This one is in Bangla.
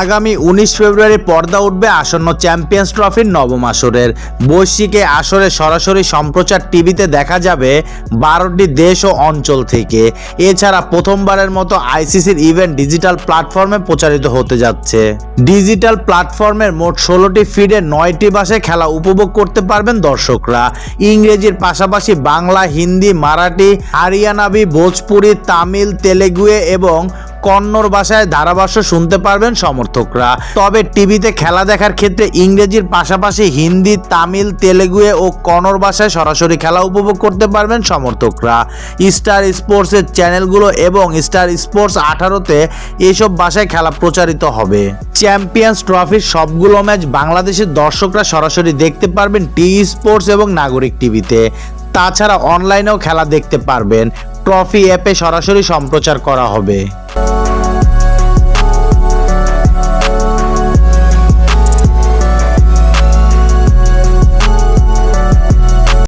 আগামী উনিশ ফেব্রুয়ারি পর্দা উঠবে আসন্ন চ্যাম্পিয়ন্স ট্রফির নবম আসরের। বৈশ্বিক আসরে সরাসরি সম্প্রচার টিভিতে দেখা যাবে বারোটি দেশ ও অঞ্চল থেকে। এছাড়া প্রথমবারের মতো আইসিসির ইভেন্ট ডিজিটাল প্ল্যাটফর্মে প্রচারিত হতে যাচ্ছে। ডিজিটাল প্ল্যাটফর্মের মোট ষোলোটি ফিডে নয়টি ভাষায় খেলা উপভোগ করতে পারবেন দর্শকরা। ইংরেজির পাশাপাশি বাংলা, হিন্দি, মারাঠি, হারিয়ানাবি, ভোজপুরি, তামিল, তেলেগুয়ে এবং কন্নড় ভাষায় ধারাভাষ্য শুনতে পারবেন সমর্থকরা। তবে টিভিতে খেলা দেখার ক্ষেত্রে ইংরেজির পাশাপাশি হিন্দি, তামিল তেলেগুয়ে ও কন্নড় ভাষায় সরাসরি খেলা উপভোগ করতে পারবেন সমর্থকরা। স্টার স্পোর্টসের চ্যানেলগুলো এবং স্টার স্পোর্টস আঠারোতে এইসব ভাষায় খেলা প্রচারিত হবে। চ্যাম্পিয়ন্স ট্রফির সবগুলো ম্যাচ বাংলাদেশের দর্শকরা সরাসরি দেখতে পারবেন টি স্পোর্টস এবং নাগরিক টিভিতে। তাছাড়া অনলাইনেও খেলা দেখতে পারবেন। ট্রফি অ্যাপে সরাসরি সম্প্রচার করা হবে।